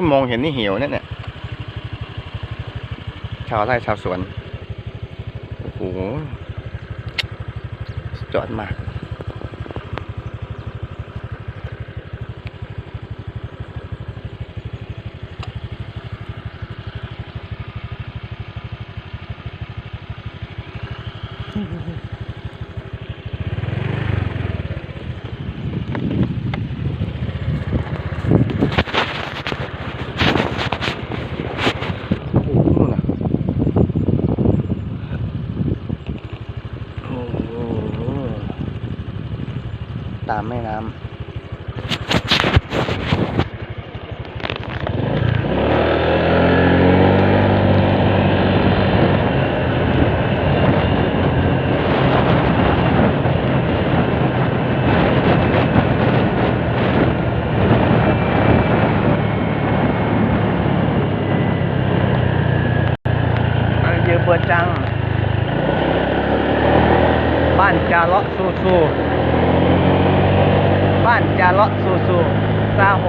ที่มองเห็นนี่เหี่ยวนั่นเนี่ยชาวไร่ชาวสวน โอ้โหจอดมาก โอ้โหนู่นน่ะโอ้โห ตามแม่น้ำอันยือเปิดจัง บ้านจาเลาะซูซูบ้านจาเลาะซูซูซาโฮ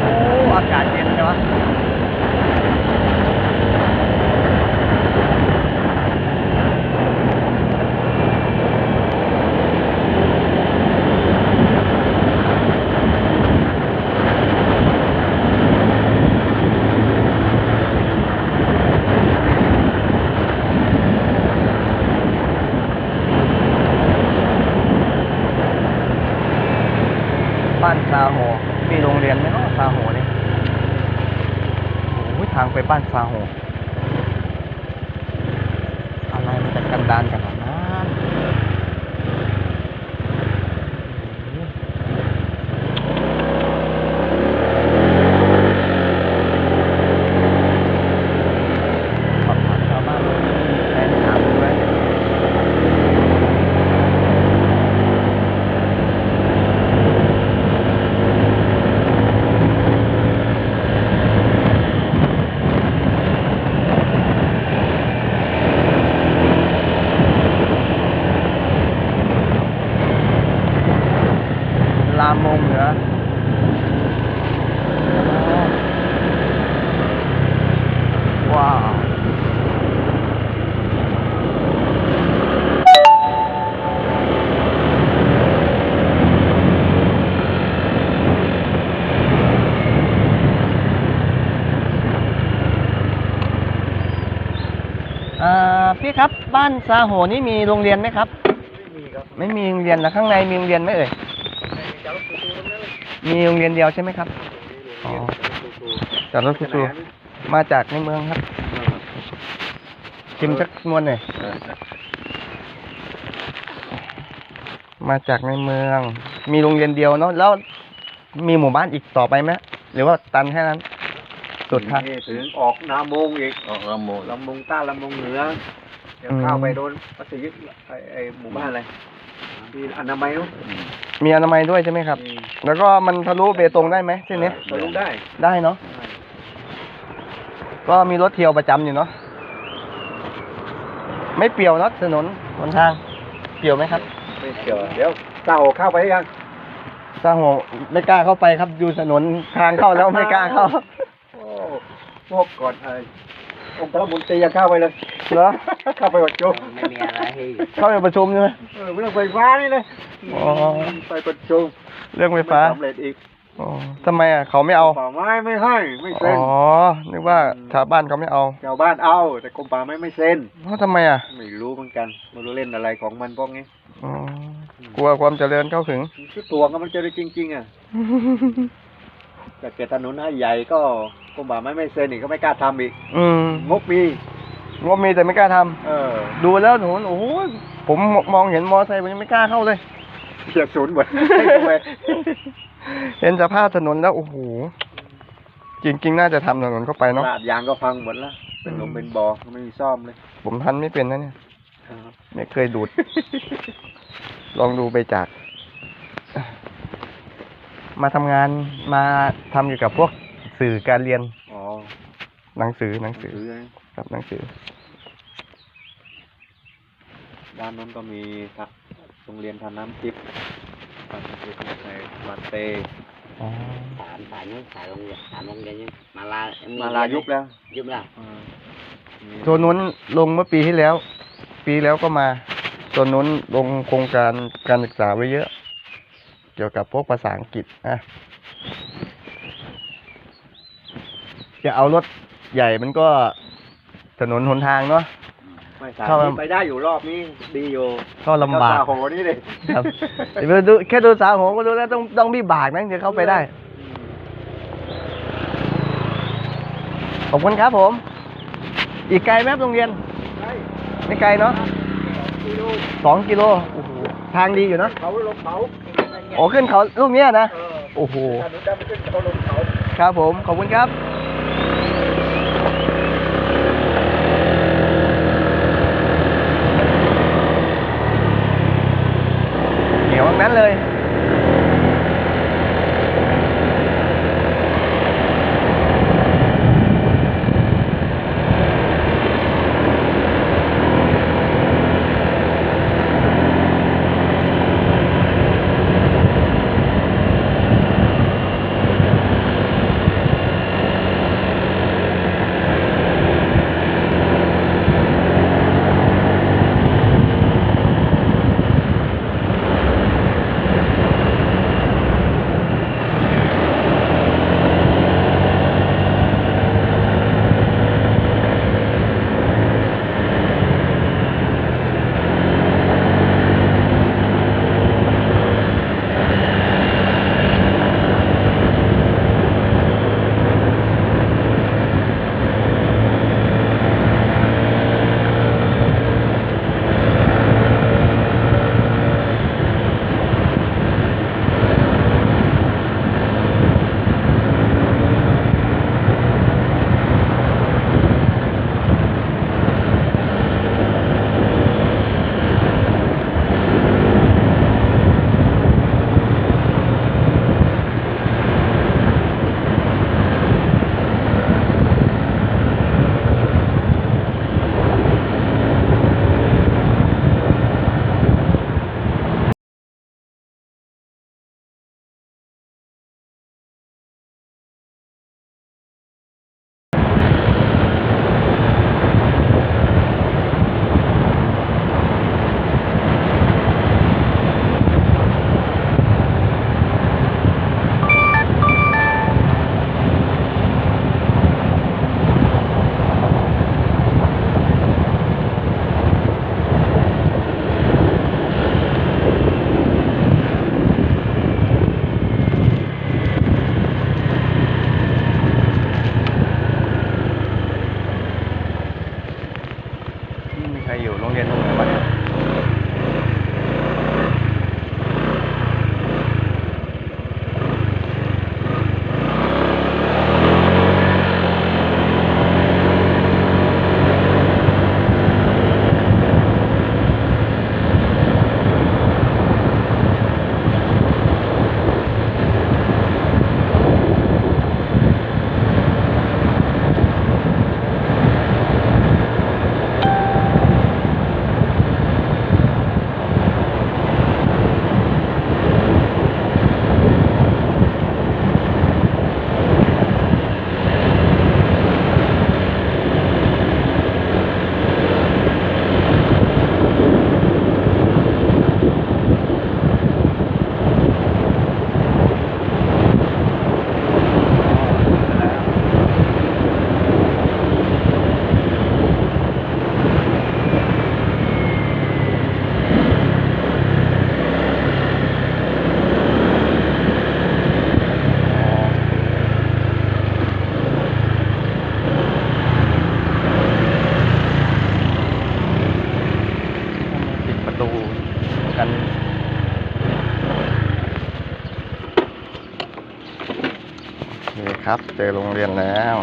โอ้อากาศเย็นใช่ไหมบ้านซาโฮมีโรงเรียนไหมเนาะซาโฮนี่โอ้ย ทางไปบ้านฟาโฮอะไรมันจะกันดานกันอะนั้นขอบคุณชาวบ้านแฟนคลับด้วย ลามมงเหนือว้าว อ่าพี่ครั บบ้านซาโหนี่มีโรงเรียนไหมครับ ไม่มีครับไม่มีโรงเรียนนะข้างในมีโรงเรียนไหมเอ่ยในจารถตูตูตรงนั้นเลยมีโรงเรียนเดียวใช่ไหมครับอ๋อจารถตูตูจากรถคูมาจากในเมืองครับชิมสักมวนหน่อยเออมาจากในเมือง มีโรงเรียนเดียวเนาะแล้วมีหมู่บ้านอีกต่อไปไหมหรือว่าตันแค่นั้น สุดท้ายนี่ถึงออกนามงอีกออกลำมงลำมงใต้ลำมงเหนือ เดี๋ยวอืมเข้าไปโดนมัสยิดไอ้ไอ้หมู่บ้านอะไรที่อนามัยนู้นมีอนามัยด้วยใช่ไหมครับ แล้วก็มันทะลุเบตงได้ไหมเส้นนี้ไปลงได้ได้เนาะก็มีรถเที่ยวประจำอยู่เนาะไม่เปรี่ยวเนาะถนนหนทาง เปรี่ยวไหมครับไม่เกี่ยวเดี๋ยวเต่าเข้าไปยังสร้างหัวไม่กล้าเข้าไปครับอยู่ถนนทางเข้าแล้วไม่กล้าเข้า โอ้พวกก่อนไอ้ องค์พระมุนตรียังเข้าไปเลยเหรอเข้าไปประชุมไม่มีอะไรให้เข้าไปประชุมใช่ไหมเออเรื่องไฟฟ้านี่เลยอ๋อไปประชุมเรื่องไฟฟ้าม่สำเร็จอีกอ๋อทำไมอะเขาไม่เอาป่าไม้ไม่ให้ไม่เซ็อ๋นอนึกว่าชาวบ้านเขาไม่เอาชาวบ้านเอา แต่กรมป่าไม้ไม่เซ็นเพราะทำไมอะไม่รู้เหมือนกันไม่รู้เล่นอะไรของมันพวกนี้อ๋อกลัวความเจริญเข้าถึงคือตัวก็มันจะได้จริง ๆ อะ แต่เกิดถนนให้ใหญ่ก็กรมป่าไม้ไม่เซ็นอีกก็ไม่กล้าทำอีก อืมงบมีงบมีแต่ไม่กล้าทำเออ ดูแล้วหนูโอ้โหผมมองเห็นมอไซค์ผมยังไม่กล้าเข้าเลยเสียศูนย์หมดให้ทำไมเห็นสภาพถนนแล้วโอ้โหจริงๆน่าจะทำถนนเข้าไปเนาะลาดยางก็พังหมดแล้วเป็นลมเป็นบ่อไม่มีซ่อมเลย ผมทันไม่เป็นนะเนี่ยไม่เคยดูด ลองดูไปจาก มาทำงานมาทำเกี่ยวกับพวกสื่อการเรียนอ๋อหนังสือหนังสือถือครับหนังสือ ด้านนั้นก็มีทะโรงเรียนทานน้ำทิพย์ทานน้ำทิพย์ในมาเต อ๋อ สามสายนู้นสายโรงเรียนสามโรงเรียนยังมาลามาลายุบแล้วยุบแล้วอ่ามีตัวนู้นลงเมื่อปีที่แล้ว ปีแล้วก็มาตัวนู้นลงโครงการการศึกษาไว้เยอะ เกี่ยวกับพวกภาษาอังกฤษนะจะเอารถใหญ่มันก็ถนนหนทางเนาะ ไม่สายเข้ามานี้ไปได้อยู่รอบนี้ดีอยู่ก็ลำบาก เจ้ตโหนี่เลยครับเดี๋ยวดูแค่ดูสาวผมก็รู้แล้วต้องต้องมีบากนะถึงจะเข้าไปได้ ขอบคุณครับผม อีกไกลไหมครับโรงเรียน ใช่ไม่ไกลเนาะที่ดูสองกิโลโอ้โหทางดีอยู่เนาะเขาลงเขา โอ้ขึ้นเขาลูกเนี้ยนะเออโอ้โหถ้าหนูจะไปขึ้นเขาลงเขาครับผม ขอบคุณครับเหนียวทั้งนั้นเลย นี่ครับเจอโรงเรียนแล้ว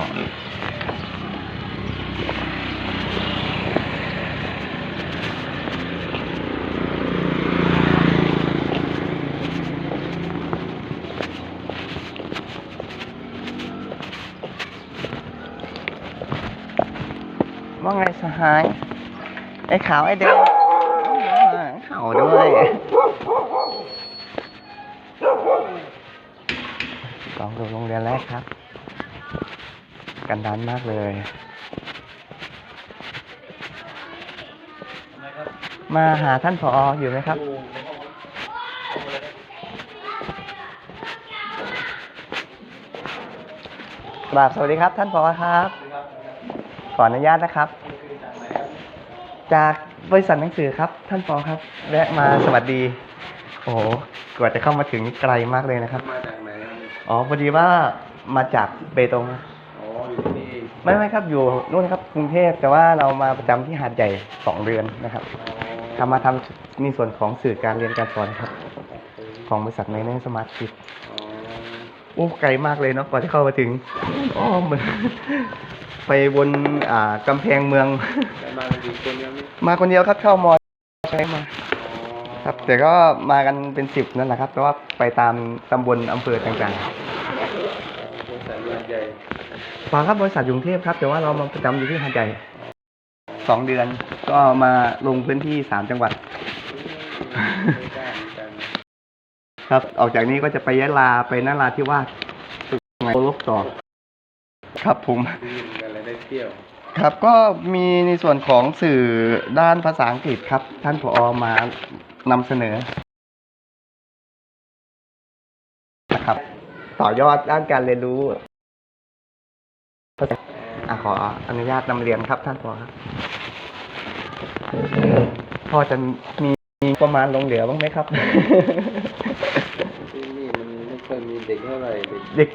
ว่าไงสหาย ไอ้ขาวไอ้เด็กขาวด้วย กครับ กันดานมากเลย มาหาท่านผออยู่ไหมครับ กราบสวัสดีครับ ท่านผอครับ ขออนุญาตนะครับ จากบริษัทหนังสือครับ ท่านปอครับแวะมาสวัสดี โอ้โหกว่าจะเข้ามาถึงไกลมากเลยนะครับ อ๋อพอดีว่ามาจากเบตงอ๋ออยู่ที่นี่ไม่ไม่ครับอยู่นู่นครับกรุงเทพแต่ว่าเรามาประจำที่หาดใหญ่สองเดือนนะครับทำมาทำในส่วนของสื่อการเรียนการสอนครับ ของบริษัทในเนสมาร์ทชิพอ๋อโอ้ไกลมากเลยเนาะกว่าจะเข้ามาถึงอ๋อเหมือนไปบนอ่ากำแพงเมือง ได้มากันกี่คนครับนี่มาคนเดียวครับเข้ามอใช้มาอ๋อ ครับแต่ก็มากันเป็นสิบนั่นแหละครับ แต่ว่าไปตามตำบลอำเภอต่างบริษัทเรือนใหญ่ๆฟังครับบริษัทกรุงเทพครับ แต่ว่าเรามาประจำอยู่ที่หาดใหญ่สองเดือนก็มาลงพื้นที่สามจังหวัดไม่ได้เหมือนกันครับออกจากนี้ก็จะไปยะลาไปนราธิวาสไงโลกต่อครับผม ที่เหมือนกันเลยได้เที่ยวครับก็มีในส่วนของสื่อด้านภาษาอังกฤษครับ ท่านผอมา นำเสนอนะครับ ต่อยอดด้านการเรียนรู้อะขออนุญาตนำเรียนครับท่านผอครับพ่อจะมีประมาณลงเหลือบ้างไหมครับ ที่นี่มันไม่ค่อยมีเด็กเท่าไหร่เด็กเด็ก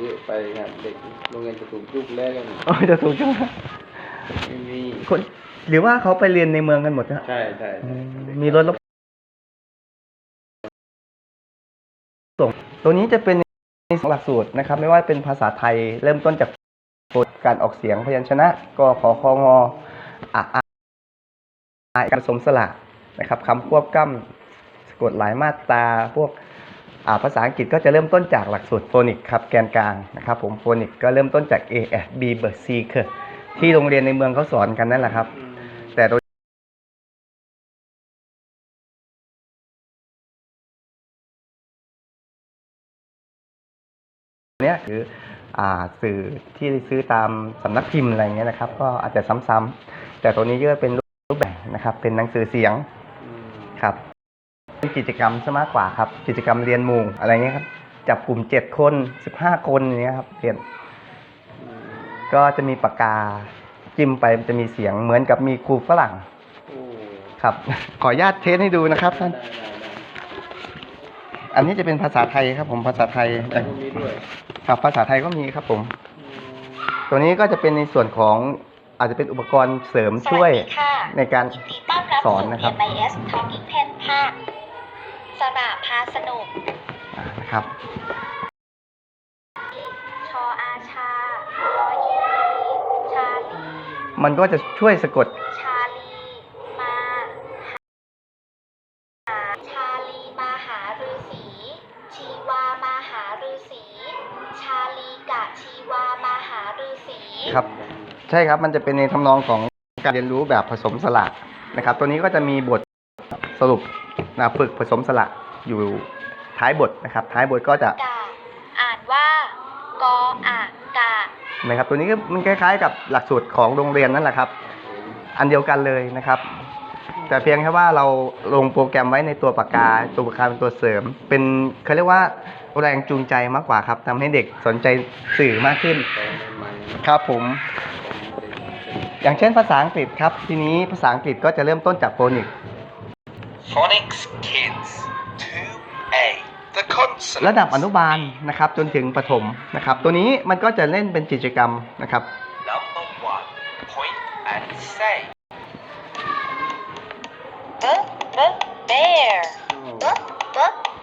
เยอะไปครับเด็กโรงเรียนจะถูกยุบแล้วกันโอ้ยจะถูกจัง ไม่มีคนหรือว่าเขาไปเรียนในเมืองกันหมดนะใช่ใช่อืมมีรถรับส่ง ตัวนี้จะเป็นในสองหลักสูตรนะครับ ไม่ว่าเป็นภาษาไทยเริ่มต้นจากการออกเสียงพยัญชนะกขอคองออะอะอะการผสมสระนะครับคำควบกล้ำสะกดหลายมาตราพวกอ่าภาษาอังกฤษก็จะเริ่มต้นจากหลักสูตรโฟนิกครับแกนกลางนะครับผมโฟนิกก็เริ่มต้นจาก A F B เบอร์ C คือ ที่โรงเรียนในเมืองเขาสอนกันนั่นแหละครับอืมแต่โดยเนี้ยคืออ่าสื่อที่ซื้อตามสำนักพิมพ์อะไรเงี้ยนะครับ ก็อาจจะซ้ำๆแต่ตัวนี้ก็เป็นรูปแบบนะครับ เป็นหนังสือเสียงอืมครับเป็นกิจกรรมซะมากกว่าครับ กิจกรรมเรียนหมู่อะไรเงี้ยครับจับกลุ่มเจ็ดคนสิบห้าคนอย่างเงี้ยครับเรียนอืม ก็จะมีปากกาจิ้มไปมันจะมีเสียงเหมือนกับมีครูฝรั่งโอ้ครับ ขออนุญาตเทสให้ดูนะครับท่านได้ได้ได้อันนี้จะเป็นภาษาไทยครับ ผมภาษาไทยแต่พวกนี้ด้วยครับภาษาไทยก็มีครับผม อืมตัวนี้ก็จะเป็นในส่วนของอาจจะเป็นอุปกรณ์เสริมช่วยสวัสดีค่ะในการ ยินดีต้อนรับสอนนะครับสู่ MIS Talking Pen ภาคสระพาสนุก อ่านะครับ มันก็จะช่วยสะกด ชาลีมาหาชาลีมาหาฤาษีชีวามาหาฤาษีชาลีกะชีวามาหาฤาษีครับ ใช่ครับมันจะเป็นในทำนองของการเรียนรู้แบบผสมสระนะครับ ตัวนี้ก็จะมีบทสรุปนะฝึกผสมสระอยู่ท้ายบทนะครับ ท้ายบทก็จะ กะอ่านว่ากออากะ นะครับ ตัวนี้ก็มันคล้ายๆ กับหลักสูตรของโรงเรียนนั่นแหละครับ อันเดียวกันเลยนะครับ แต่เพียงแค่ว่าเราลงโปรแกรมไว้ในตัวปากกา ตัวปากกาเป็นตัวเสริม เป็นเขาเรียกว่าแรงจูงใจมากกว่าครับทำให้เด็กสนใจสื่อมากขึ้น ครับผม อย่างเช่นภาษาอังกฤษครับ ทีนี้ภาษาอังกฤษก็จะเริ่มต้นจากโฟนิก Phonics Kids 2A. The consonants. ระดับอนุบาลนะครับจนถึงประถมนะครับ ตัวนี้มันก็จะเล่นเป็นกิจกรรมนะครับ Number one. Point and say. b b bear โอ้ b b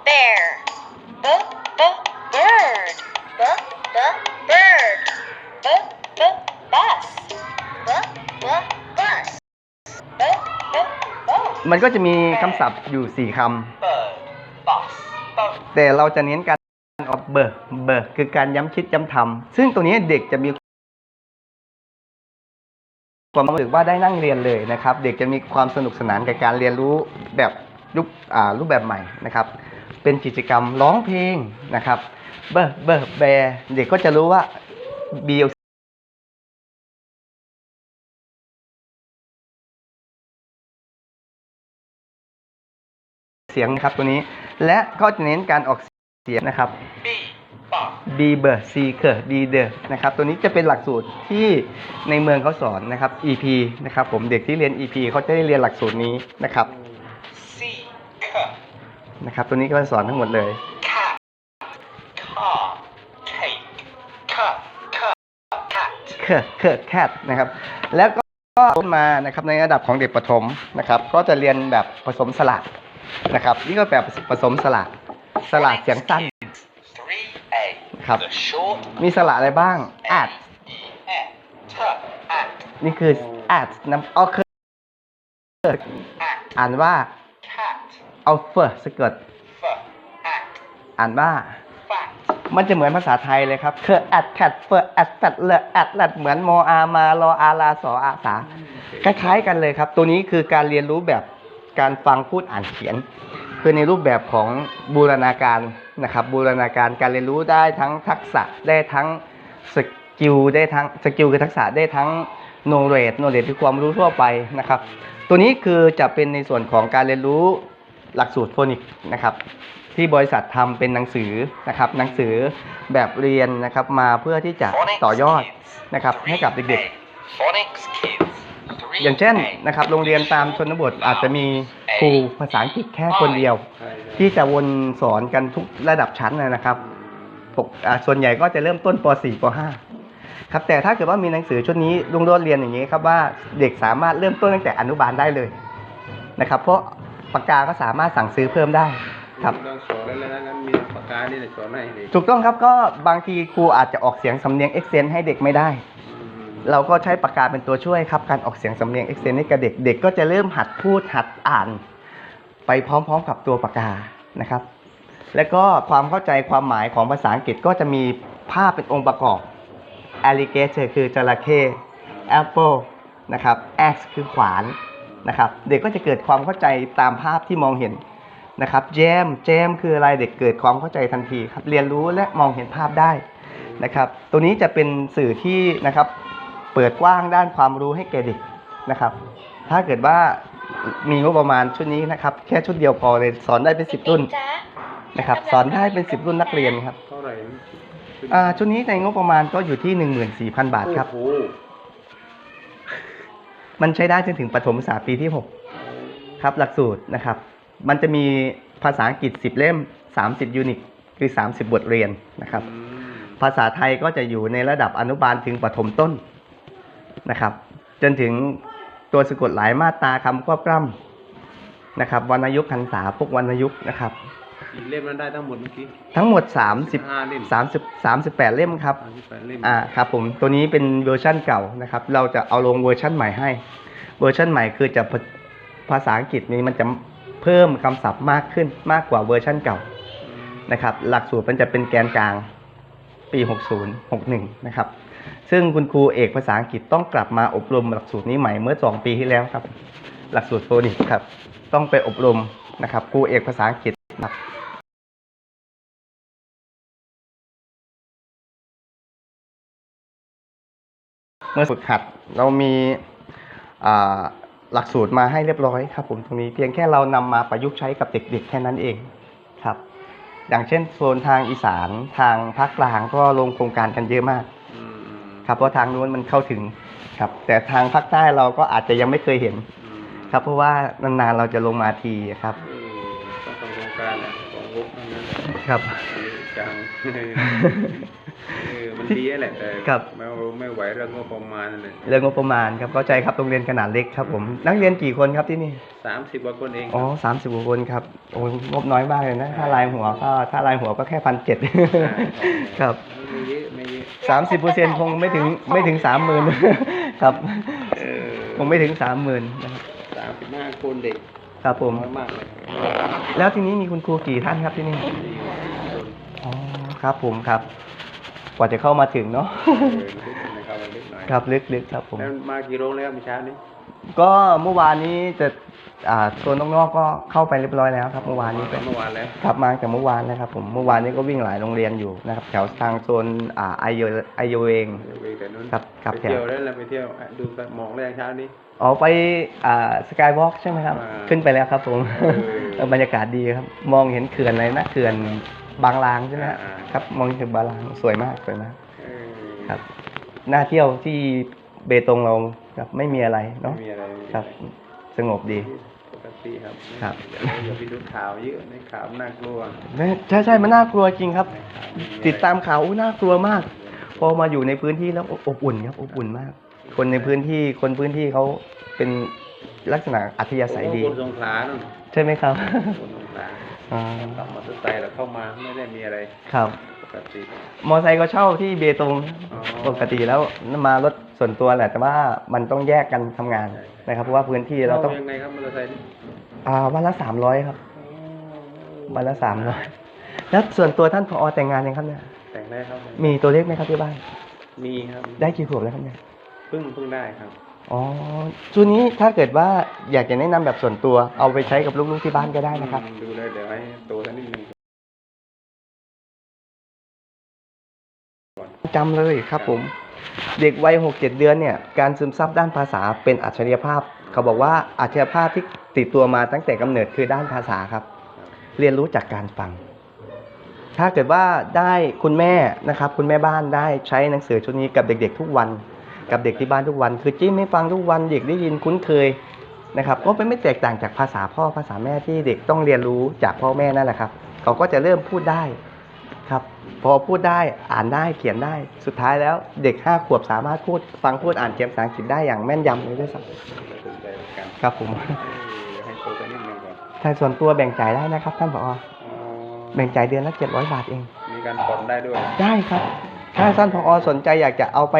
bear b b bird b b bird b b bus b b bus b b bus มันก็จะมีคำศัพท์อยู่สี่คำ Bird. Bus. แต่เราจะเน้นการออกเบอร์เบอร์คือการย้ำคิดย้ำทำซึ่งตัวนี้เด็กจะมีความรู้สึกว่าได้นั่งเรียนเลยนะครับ เด็กจะมีความสนุกสนานกับการเรียนรู้แบบยุครูปแบบใหม่นะครับ เป็นกิจกรรมร้องเพลงนะครับ เบอร์เบอร์แบเด็กก็จะรู้ว่า B L เสียงนะครับตัวนี้ และก็จะเน้นการออกเสียงนะครับ B, ba, B เบอร์ C เคอร์ D เดอร์นะครับ ตัวนี้จะเป็นหลักสูตรที่ในเมืองเขาสอนนะครับ EP นะครับ ผมเด็กที่เรียน EP เขาจะได้เรียนหลักสูตรนี้นะครับ C, K, นะครับ ตัวนี้ก็จะสอนทั้งหมดเลย cat, car, cake, cut, cut, cat. เคอร์เคอร์แคทนะครับ แล้วก็ขึ้นมานะครับในระดับของเด็กประถมนะครับ ก็จะเรียนแบบผสมสระ นะครับ นี่ก็แบบผสมสระสระเสียงสั้น 3A. ครับ The short มีสระอะไรบ้าง at E, F, T, at, นี่คือ at นำเอาเคอร์ at, อ่านว่า cat, เอาเฟอร์สะกด f, at, อ่านว่า fat. มันจะเหมือนภาษาไทยเลยครับคือแอดแคดเฟอร์แอดแฟดเลแอดแลดเหมือนมออา มารออาลาสออาสา คล้ายๆกันเลยครับ ตัวนี้คือการเรียนรู้แบบ การฟังพูดอ่านเขียน คือในรูปแบบของบูรณาการนะครับบูรณาการการเรียนรู้ได้ทั้งทักษะได้ทั้งสกิลได้ทั้งสกิลคือทักษะได้ทั้งโนเรดโนเรดคือความรู้ทั่วไปนะครับ ตัวนี้คือจะเป็นในส่วนของการเรียนรู้หลักสูตรโฟนิกนะครับที่บริษัททำเป็นหนังสือนะครับหนังสือแบบเรียนนะครับมาเพื่อที่จะต่อยอดนะครับให้กับเด็กๆ อย่างเช่น 3A. นะครับ โรงเรียนตามชนบทอาจจะมีครูภาษาอังกฤษแค่คนเดียวใช่ใช่ที่จะวนสอนกันทุกระดับชั้นนะครับปกอ่าส่วนใหญ่ก็จะเริ่มต้นป .4 ป .5 ครับแต่ถ้าเกิดว่ามีหนังสือชุดนี้ลุงโรดเรียนอย่างนี้ครับว่าเด็กสามารถเริ่มต้นตั้งแต่อนุบาลได้เลยนะครับ เพราะปากกาก็สามารถสั่งซื้อเพิ่มได้ครับต้องสอนแล้วนะงั้นมีปากกานี่แหละสอนให้เด็กถูกต้องครับก็บางทีครูอาจจะออกเสียงสำเนียงเอ็กเซนให้เด็กไม่ได้อืม เราก็ใช้ปากกาเป็นตัวช่วยครับการออกเสียงสำเนียงเอ็กเซนให้กับเด็กเด็กก็จะเริ่มหัดพูดหัดอ่าน ไปพร้อมๆกับตัวปากกานะครับ แล้วก็ความเข้าใจความหมายของภาษาอังกฤษก็จะมีภาพเป็นองค์ประกอบ alligator คือจระเข้ apple นะครับ axe คือขวานนะครับ เด็กก็จะเกิดความเข้าใจตามภาพที่มองเห็นนะครับ jam jam คืออะไรเด็กเกิดความเข้าใจทันทีครับเรียนรู้และมองเห็นภาพได้นะครับ ตัวนี้จะเป็นสื่อที่นะครับ เปิดกว้างด้านความรู้ให้แก่เด็กนะครับ ถ้าเกิดว่ามีงบประมาณชุดนี้นะครับ แค่ชุดเดียวพอเลยสอนได้เป็นสิบรุ่นจ๊ะนะครับ สอนได้เป็นสิบรุ่นนักเรียนครับเท่าไหร่อ่าชุดนี้ในงบประมาณก็อยู่ที่หนึ่งหมื่นสี่พันบาทครับ โอ้โหมันใช้ได้จนถึงประถมศึกษาปีที่หกครับหลักสูตรนะครับ มันจะมีภาษาอังกฤษสิบเล่มสามสิบยูนิตคือสามสิบบทเรียนนะครับ อืมภาษาไทยก็จะอยู่ในระดับอนุบาลถึงประถมต้น นะครับ จนถึงตัวสะกดหลายมาตราคำควบกล้ำนะครับวรรณยุกต์คันษาพวกวรรณยุกต์นะครับกี่เล่มนั้นได้ทั้งหมดเมื่อกี้ทั้งหมด 30ห้าเล่ม30 38 เล่มครับสามสิบแปดเล่มอ่าครับผมตัวนี้เป็นเวอร์ชั่นเก่านะครับ เราจะเอาลงเวอร์ชั่นใหม่ให้ เวอร์ชั่นใหม่คือจะภาภาษาอังกฤษนี้มันจะเพิ่มคำศัพท์มากขึ้นมากกว่าเวอร์ชั่นเก่าอืมนะครับ หลักสูตรมันจะเป็นแกนกลางปี 60 61 นะครับ ซึ่งคุณครูเอกภาษาอังกฤษต้องกลับมาอบรมหลักสูตรนี้ใหม่เมื่อ 2 ปีที่แล้วครับ หลักสูตรโฟนิกครับ ต้องไปอบรมนะครับครูเอกภาษาอังกฤษนะครับเมื่อฝึกหัดเรามีหลักสูตรมาให้เรียบร้อยครับผมตรงนี้เพียงแค่เรานำมาประยุกต์ใช้กับเด็กๆ แค่นั้นเองครับ อย่างเช่นโซนทางอีสานทางภาคกลางก็ลงโครงการกันเยอะมาก ครับเพราะทางนู้นมันเข้าถึงครับ แต่ทางภาคใต้เราก็อาจจะยังไม่เคยเห็นอืมครับ เพราะว่านานๆเราจะลงมาทีครับเออต้องทำโครงการแหละของงบทั้งนั้นแหละครับอันนี้จังเออมันดีแหละแต่ครับไม่ไม่ไหวเรื่องงบประมาณนั่นเลยเรื่องงบประมาณครับเข้าใจครับโรงเรียนขนาดเล็กครับ ผมนักเรียนกี่คนครับที่นี่สามสิบกว่าคนเองอ๋อสามสิบกว่าคนครับโอ้ยงบน้อยมากเลยนะถ้าลายหัวก็ถ้าลายหัวก็แค่พันเจ็ดครับไม่ เยอะไม่เยอะสามสิบเปอร์เซ็นคงไม่ถึงไม่ถึงสามหมื่นครับเออคงไม่ถึงสามหมื่นนะครับสามสิบห้าคนเด็กครับผม น้อยมากเลยแล้วทีนี้มีคุณครูกี่ท่านครับที่นี่สี่คนอ๋อครับผมครับ กว่าจะเข้ามาถึงเนาะเออนิดหน่อยนะครับนิดหน่อยครับลึกๆครับผมแล้วมากี่โรงแล้วเมื่อเช้านี้ ก็เมื่อวานนี้จะ อ่าโซนนอกๆก็เข้าไปเรียบร้อยแล้วครับเมื่อวานนี้ไปเมื่อวานแล้วครับมาตั้งแต่เมื่อวานนะครับผมเมื่อวานนี้ก็วิ่งหลายโรงเรียนอยู่นะครับแถวทางโซนอ่าไอโยไอโยเองเดี๋ยวไปแต่นู้นครับครับไปเที่ยวแล้วเราไปเที่ยวอะดูกันมองแล้วเช้านี้ออกไปอ่าสกายวอล์กใช่ไหมครับ อ่าขึ้นไปแล้วครับผมเออ บรรยากาศดีครับ มองเห็นเขื่อนอะไรนะเขื่อนบางลางใช่ไหมฮะอ่า ครับ มองเห็นบางลางสวยมากสวยมาก เออครับน่าเที่ยวที่เบตงเราครับไม่มีอะไรไม่เนาะมีอะไรครับ สงบดี ปกติครับครับ อย่าอย่าไปดูข่าวเยอะในข่าวน่ากลัวใช่ใช่มันน่ากลัวจริงครับในข่าวมีอะไรติดตามข่าวอู้น่ากลัวมาก พอมาอยู่ในพื้นที่แล้วอบอุ่นครับอบอุ่นมาก คนในพื้นที่คนพื้นที่เขาเป็นลักษณะอัธยาศัยดีโอ้คนสงขลานู่นใช่ไหมครับคนสงขลาอ่าขับมอเตอร์ไซค์แล้วเข้ามาไม่ได้มีอะไรครับ ปกติ มอไซค์ก็เช่าที่เบตงอ๋อ ปกติแล้วมารถ ส่วนตัวแหละแต่ว่ามันต้องแยกกันทำงานนะครับเพราะว่าพื้นที่เราต้องยังไงครับมอเตอร์ไซค์นี่อ่าวันละสามร้อยครับวันละสามร้อยแล้วส่วนตัวท่านพอแต่งงานยังครับเนี่ยแต่งได้ครับ มีตัวเล็กไหมครับที่บ้านมีครับได้กี่ขวบแล้วครับเนี่ยเพิ่งเพิ่งได้ครับ อ๋อชุดนี้ถ้าเกิดว่าอยากจะแนะนำแบบส่วนตัวเอาไปใช้กับลูกๆที่บ้านก็ได้นะครับอืมดูเลยเดี๋ยวให้โตสักนิดนึง จำเลยครับผม เด็กวัยหกเจ็ดเดือนเนี่ยการซึมซับด้านภาษาเป็นอัจฉริยภาพ เขาบอกว่าอัจฉริยภาพที่ติดตัวมาตั้งแต่กำเนิดคือด้านภาษาครับ เรียนรู้จากการฟัง ถ้าเกิดว่าได้คุณแม่นะครับ คุณแม่บ้านได้ใช้หนังสือชุดนี้กับเด็ก ๆ ทุกวัน กับเด็กที่บ้านทุกวัน คือจิ้มให้ฟังทุกวันเด็กได้ยินคุ้นเคยนะครับก็เป็นไม่แตกต่างจากภาษาพ่อภาษาแม่ที่เด็กต้องเรียนรู้จากพ่อแม่นั่นแหละครับ เขาก็จะเริ่มพูดได้ ครับ พอพูดได้อ่านได้เขียนได้ สุดท้ายแล้วเด็กห้าขวบสามารถพูดฟังพูดอ่านเขียนภาษาอังกฤษได้อย่างแม่นยำเลยด้วยซ้สนใจเหมือนกันำครับผมเออให้โตสักนิดนึงก่อนทางส่วนตัวแบ่งจ่ายได้นะครับ ท่านผออ๋อแบ่งจ่ายเดือนละเจ็ดร้อยบาทเอง มีการผ่อนได้ด้วย ได้ครับ ถ้าท่านผอสนใจอยากจะเอาไป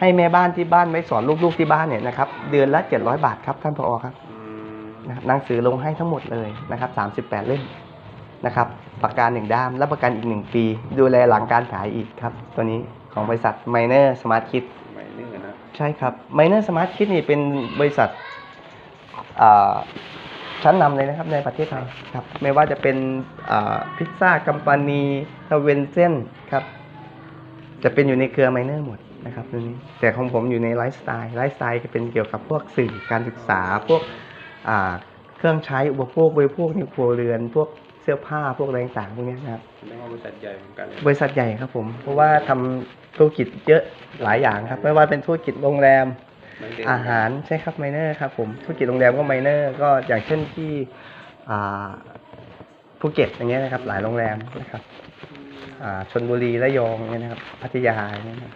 ให้แม่บ้านที่บ้านไว้สอนลูกๆที่บ้านเนี่ยนะครับเดือนละ700 บาทครับท่านผอครับอืมนะครับหนังสือลงให้ทั้งหมดเลยนะครับ38 เล่ม นะครับประกันหนึ่งด้ามและประกันอีก 1 ปี ดูแลหลังการขายอีกครับ ตัวนี้ของบริษัท Miner Smart Kit ไม่เนื่อนะใช่ครับ Miner Smart Kit นี่เป็นบริษัทอ่าชั้นนำเลยนะครับในประเทศไทยครับไม่ว่าจะเป็นพิซซ่ากัมปานีทเวนเซนครับ จะเป็นอยู่ในเครือ Miner หมดนะครับตัวนี้แต่ของผมอยู่ในไลฟ์สไตล์ไลฟ์สไตล์ก็เป็นเกี่ยวกับพวกสื่อการศึกษาพวกอ่าเครื่องใช้อุปโภคบริโภคในครัวเรือน พวก เสื้อผ้าพวกอะไรต่างๆพวกเนี้ยนะครับเรียกว่าบริษัทใหญ่เหมือนกันเลยบริษัทใหญ่ครับผม เพราะว่าทำธุรกิจเยอะหลายอย่างครับ ไม่ว่าเป็นธุรกิจโรงแรมไม่ได้อาหารใช่ครับไมเนอร์ครับผมธุรกิจโรงแรมก็ไมเนอร์ก็อย่างเช่นที่อ่าภูเก็ตอย่างเงี้ยนะครับ หลายโรงแรมนะครับอ่าชนบุรีระยองเนี่ยนะครับพัทยาอย่างเงี้ยนะครับ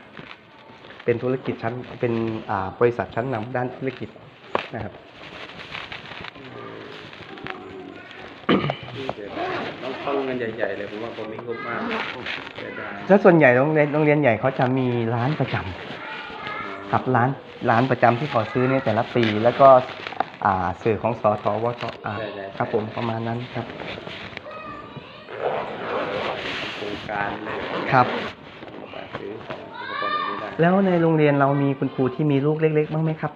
เป็นธุรกิจชั้นเป็นอ่าบริษัทชั้นนำด้านธุรกิจนะครับ ต้องเข้าโรงเงินใหญ่ๆเลยผมว่าคนนี้คุ้มมากเสียดายแล้วส่วนใหญ่โรงเรียนโรงเรียนใหญ่เขาจะมีร้านประจำครับร้านร้านประจำที่เขาซื้อในแต่ละปีแล้วก็อ่าสื่อของสทวทอ่าครับผมประมาณนั้นครับ โครงการเลยครับ ซื้อของอุปกรณ์แบบนี้ได้แล้วในโรงเรียนเรามีคุณครูที่มีลูกเล็กๆบ้างไหมครับ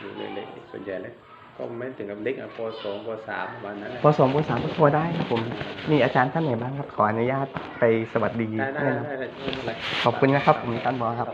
อยู่เล็กๆส่วนใหญ่เลย ก็ไม่ถึงกับเล็กอะปสองปสามประมาณนั้นแหละปสองปสามก็พอได้ครับผมมีอาจารย์ท่านไหนบ้างครับขออนุญาตไปสวัสดีได้ได้แนะนได้ได้ไม่เป็นไรำขอบคุณนะครับผมท่านบอครับ